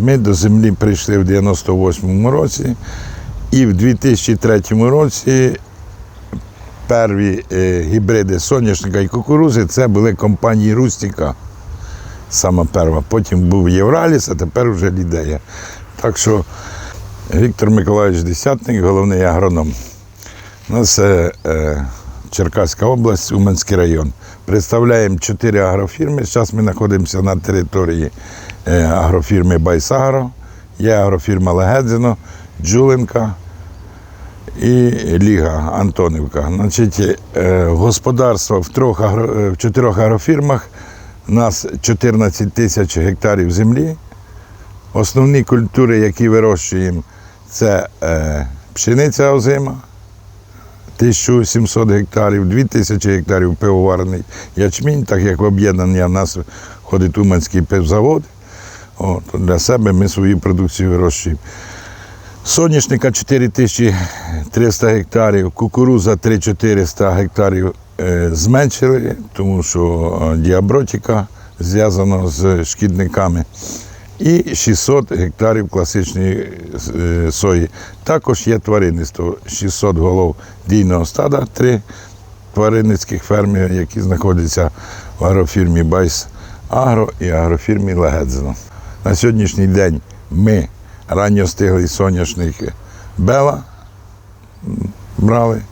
Ми до землі прийшли в 98-му році, і в 2003 році перві е, гібриди соняшника і кукурузи це були компанії Рустіка. Сама перша. Потім був Євраліс, а тепер вже Лідея. Так що Віктор Миколаївич Десятник, головний агроном. У нас е, е, Черкаська область, Уманський район. Представляємо чотири агрофірми. Зараз ми знаходимося на території е, агрофірми Байсагро, є агрофірма Легедзино, Джуленка і Ліга Антонівка. Значить, е, господарство в, трьох е, в чотирьох агрофірмах. У нас 14 тисяч гектарів землі. Основні культури, які вирощуємо, це пшениця озима, 1700 гектарів, 2000 гектарів пивоварний ячмінь, так як в об'єднання в нас входить Уманський пивзавод. От, для себе ми свою продукцію вирощуємо. Соняшника 4300 гектарів, кукуруза 3400 гектарів е, зменшили, тому що е, діабротика зв'язана з шкідниками. І 600 гектарів класичної е, сої. Також є тваринництво, 600 голов дійного стада, три тваринницьких фермів, які знаходяться в агрофірмі Байс Агро і агрофірмі Легедзино. На сьогоднішній день ми ранньостиглий соняшник Бела брали.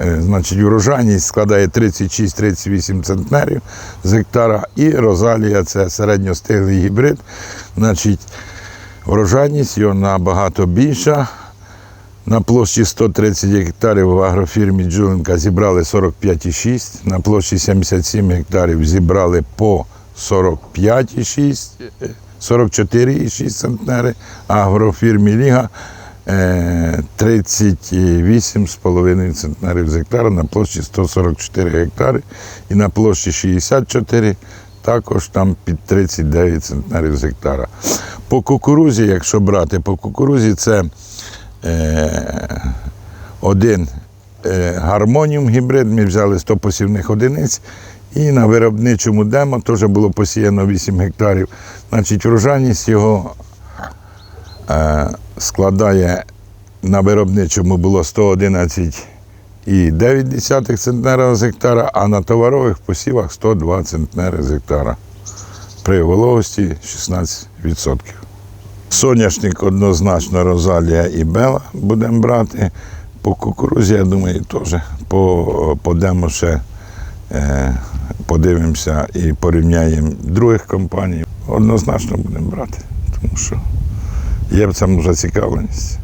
Е, Значить, урожайність складає 36-38 центнерів з гектара. І розалія це середньостиглий гібрид. Значить, врожайність його набагато більша. На площі 130 гектарів в агрофірмі Джуленка зібрали 45,6, на площі 77 гектарів зібрали по 45,6, е, 44,6 центнери, а агрофірмі Ліга 38,5 центнерів з гектара на площі 144 гектари і на площі 64 також там під 39 центнерів з гектара. По кукурузі, якщо брати, по кукурузі це е, один е, гармоніум гібрид, ми взяли 100 посівних одиниць. І на виробничому демо теж було посіяно 8 гектарів. Значить, врожайність його е, складає на виробничому було 111,9 центнера з гектара, а на товарових посівах 102 центнери з гектара. При вологості 16%. Соняшник однозначно Розалія і Бела будемо брати. По кукурузі, я думаю, теж по, подемо ще, е, подивимося і порівняємо других компаній. Однозначно будемо брати, тому що є в цьому зацікавленість.